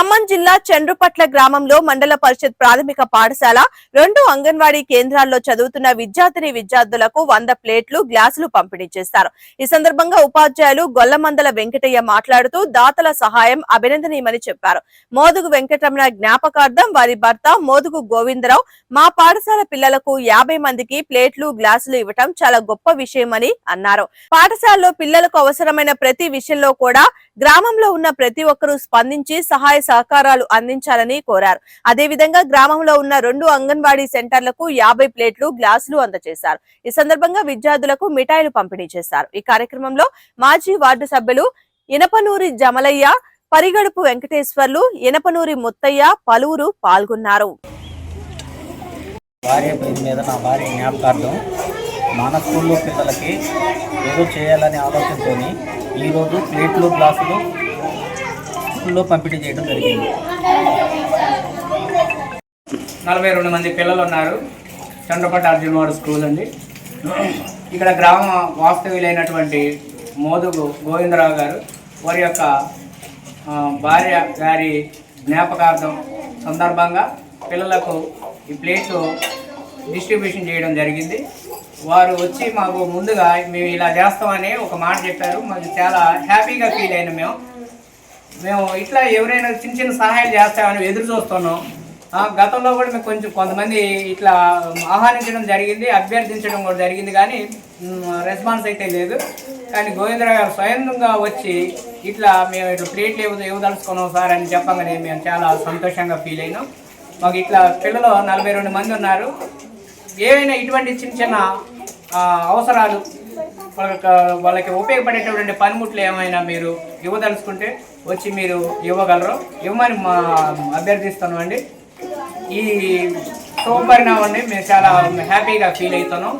ఖమ్మం జిల్లా చండ్రుపట్ల గ్రామంలో మండల పరిషత్ ప్రాథమిక పాఠశాల రెండు అంగన్వాడీ కేంద్రాల్లో చదువుతున్న విద్యార్థిని విద్యార్థులకు వంద ప్లేట్లు గ్లాసులు పంపిణీ చేస్తారు. ఈ సందర్భంగా ఉపాధ్యాయులు గొల్లమందల వెంకటయ్య మాట్లాడుతూ దాతల సహాయం అభినందనీయమని చెప్పారు. మోదుగు వెంకటరమణ జ్ఞాపకార్థం వారి భర్త మోదుగు గోవిందరావు మా పాఠశాల పిల్లలకు యాభై మందికి ప్లేట్లు గ్లాసులు ఇవ్వటం చాలా గొప్ప విషయమని అన్నారు. పాఠశాలలో పిల్లలకు అవసరమైన ప్రతి విషయంలో కూడా గ్రామంలో ఉన్న ప్రతి ఒక్కరూ స్పందించి సహాయ సహకారాలు అందించాలని కోరారు. అదేవిధంగా గ్రామంలో ఉన్న రెండు అంగన్వాడీ సెంటర్లకు యాభై ప్లేట్లు గ్లాసులు అందజేశారు. ఈ సందర్భంగా విద్యార్థులకు మిఠాయిలు పంపిణీ చేశారు. ఈ కార్యక్రమంలో మాజీ వార్డు సభ్యులు ఇనపనూరి జమలయ్య పరిగడుపు వెంకటేశ్వర్లు ఇనపనూరి ముత్తయ్య పలువురు పాల్గొన్నారు. భార్య పేరు మీద నా భార్య జ్ఞాపకార్థం మన స్కూల్లో పిల్లలకి ఏదో చేయాలనే ఆలోచనతో ఈరోజు ప్లేట్లు గ్లాసులు స్కూల్లో పంపిణీ చేయడం జరిగింది. నలభై రెండు మంది పిల్లలు ఉన్నారు. చంద్రపట్ట అర్జున్వాడు స్కూల్ అండి. ఇక్కడ గ్రామ వాస్తవ్యులైనటువంటి మోదుగు గోవిందరావు గారు వారి యొక్క భార్య గారి జ్ఞాపకార్థం సందర్భంగా పిల్లలకు ఈ ప్లేట్ డిస్ట్రిబ్యూషన్ చేయడం జరిగింది. వారు వచ్చి మాకు ముందుగా మేము ఇలా చేస్తామని ఒక మాట చెప్పారు. మాకు చాలా హ్యాపీగా ఫీల్ అయినా మేము. మేము ఇట్లా ఎవరైనా చిన్న చిన్న సహాయం చేస్తామని ఎదురు చూస్తున్నాం. గతంలో కూడా మేము కొంచెం కొంతమంది ఇట్లా ఆహ్వానించడం జరిగింది అభ్యర్థించడం కూడా జరిగింది కానీ రెస్పాన్స్ అయితే లేదు. కానీ గోవిందరావు గారు స్వయంగా వచ్చి ఇట్లా మేము ఇట్లా ప్లేట్లు ఇవ్వ ఇవ్వదలుచుకున్నాం సార్ అని చెప్పగానే మేము చాలా సంతోషంగా ఫీల్ అయినాం. మాకు ఇట్లా పిల్లలు నలభై రెండు మంది ఉన్నారు. ఏవైనా ఇటువంటి చిన్న చిన్న అవసరాలు వాళ్ళకి వాళ్ళకి ఉపయోగపడేటటువంటి పనిముట్లు ఏమైనా మీరు ఇవ్వదలుచుకుంటే వచ్చి మీరు ఇవ్వగలరు. ఇవ్వమని మా అభ్యర్థిస్తున్నాం అండి. ఈ శుభపరిణామాన్ని మేము చాలా హ్యాపీగా ఫీల్ అవుతున్నాం.